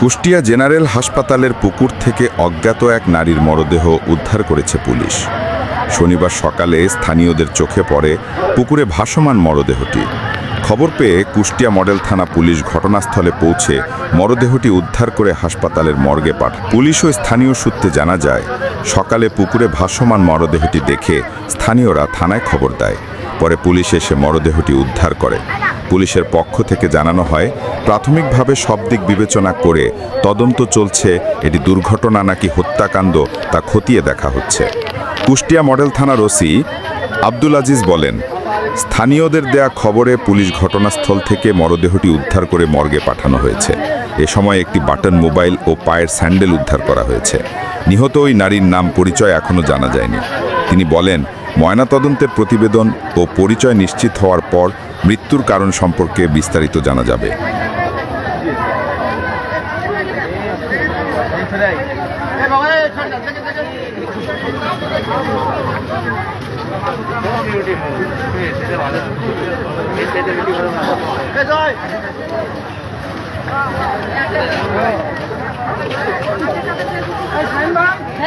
Kushtia general হাসপাতালের পুকুর থেকে অজ্ঞাত এক নারীর মরদেহ উদ্ধার করেছে পুলিশ। শনিবার সকালে স্থানীয়দের চোখে পড়ে পুকুরে ভাসমান মরদেহটি। খবর পেয়ে কুষ্টিয়া মডেল থানা পুলিশ ঘটনাস্থলে পৌঁছে মরদেহটি উদ্ধার করে হাসপাতালের মর্গে পাঠায়। পুলিশ ও স্থানীয় সূত্রে জানা যায়, সকালে পুকুরে ভাসমান মরদেহটি দেখে স্থানীয়রা থানায় খবর দেয়। পরে পুলিশ এসে মরদেহটি উদ্ধার করে। পুলিশের পক্ষ থেকে জানানো হয়, প্রাথমিকভাবে সব দিক বিবেচনা করে তদন্ত চলছে, এটি দুর্ঘটনা নাকি হত্যাকাণ্ড তা খতিয়ে দেখা হচ্ছে। কুষ্টিয়া মডেল থানার ওসি আব্দুল আজিজ বলেন, স্থানীয়দের দেয়া খবরে পুলিশ ঘটনাস্থল থেকে মরদেহটি উদ্ধার করে মর্গে পাঠানো হয়েছে। এ সময় একটি বাটন মোবাইল ও পায়ের স্যান্ডেল উদ্ধার করা হয়েছে। নিহত ওই নারীর নাম পরিচয় এখনও জানা যায়নি। তিনি বলেন ময়নাতদন্তের প্রতিবেদন ও পরিচয় নিশ্চিত হওয়ার পর মৃত্যুর কারণ সম্পর্কে বিস্তারিত জানা যাবে